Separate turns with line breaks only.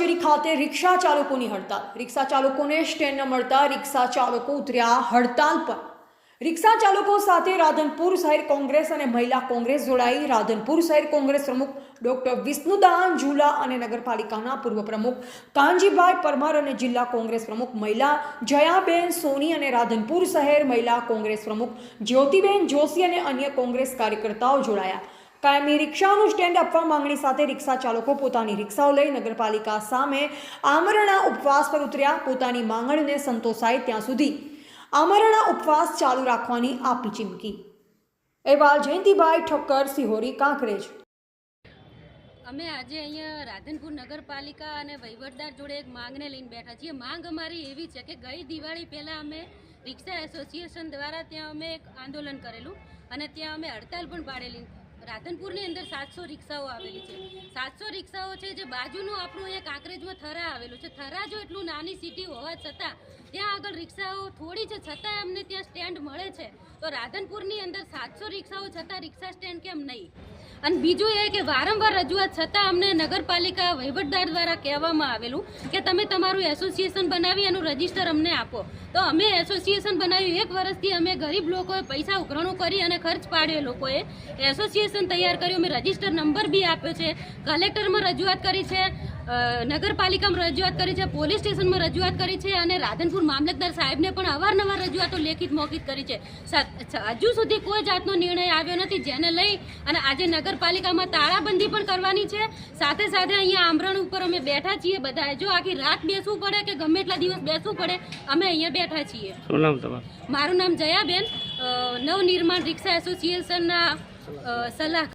રિક્ષા ચાલકોની હડતાલ રિક્ષા ચાલકોને સ્ટેન્ડ ન મળતા રિક્ષા ચાલકો ઉતર્યા હડતાલ પર. રિક્ષા ચાલકો સાથે રાધનપુર શહેર કોંગ્રેસ અને મહિલા કોંગ્રેસ જોડાઈ. રાધનપુર શહેર કોંગ્રેસ પ્રમુખ ડોક્ટર વિષ્ણુદાન ઝુલા અને નગરપાલિકાના પૂર્વ પ્રમુખ કાનજીભાઈ પરમાર અને જિલ્લા કોંગ્રેસ પ્રમુખ મહિલા જયાબેન સોની અને રાધનપુર શહેર મહિલા કોંગ્રેસ પ્રમુખ જ્યોતિબેન જોશી અને અન્ય કોંગ્રેસ કાર્યકર્તાઓ જોડાયા. કાયમી રિક્ષાનું સ્ટેન્ડ આપવા માંગણી સાથે રિક્ષા ચાલકો પોતાની રિક્ષાઓ લઈ નગરપાલિકા સામે આમરણા ઉપવાસ પર ઉતર્યા. પોતાની માંગણીને સંતોષાય ત્યાં સુધી આમરણા ઉપવાસ ચાલુ રાખવાની આપી ચીમકી. અહેવાલ જયંતિભાઈ ઠક્કર, સિહોરી, કાંકરેજ.
અમે આજે અહીંયા રાધનપુર નગરપાલિકા અને વહીવટદાર જોડે એક માંગને લઈને બેઠા છીએ. માંગ અમારી એવી છે કે ગઈ દિવાળી પહેલાં અમે રિક્ષા એસોસિએશન દ્વારા ત્યાં અમે એક આંદોલન કરેલું અને ત્યાં અમે હડતાલ પણ પાડેલી. રાધનપુરની અંદર સાતસો રિક્ષાઓ આવેલી છે. સાતસો રિક્ષાઓ છે જે બાજુનું આપણું અહીંયા કાંકરેજમાં થરા આવેલું છે. થરા જો એટલું નાની સિટી હોવા છતાં ત્યાં આગળ રિક્ષાઓ થોડી છે છતાં અમને ત્યાં સ્ટેન્ડ મળે છે. તો રાધનપુરની અંદર સાતસો રિક્ષાઓ છતાં રિક્ષા સ્ટેન્ડ કેમ નહીં? અને બીજું એ કે વારંવાર રજૂઆત છતાં અમને નગરપાલિકા વહીવટદાર દ્વારા કહેવામાં આવેલું કે તમે તમારું એસોસિએશન બનાવી એનું રજિસ્ટર અમને આપો. તો અમે એસોસિએશન બનાવ્યું. એક વર્ષથી અમે ગરીબ લોકોએ પૈસા ઉઘરણો કરી અને ખર્ચ પાડ્યો લોકોએ. એસોસિએશન તૈયાર કર્યું મેં રજિસ્ટર નંબર બી આપ્યો છે. કલેક્ટરમાં રજૂઆત કરી છે નગરપાલિકામાં રજૂઆત કરી છે પોલીસ સ્ટેશનમાં રજૂઆત કરી છે અને રાધનપુર મામલતદાર સાહેબને પણ અવારનવાર રજૂઆતો લેખિત મૌખિત કરી છે. હજુ સુધી કોઈ જાતનો નિર્ણય આવ્યો નથી જેને લઈ અને આજે નગરપાલિકામાં તાળાબંધી પણ કરવાની છે. સાથે સાથે અહીંયા આમરણ ઉપર અમે બેઠા છીએ બધા જો આખી રાત બેસવું પડે કે ગમે એટલા દિવસ બેસવું પડે અમે અહીંયા બેઠા છીએ.
શું નામ તમારું?
મારું નામ જયાબેન. નવનિર્માણ રિક્ષા એસોસિએશનના Uh, salah.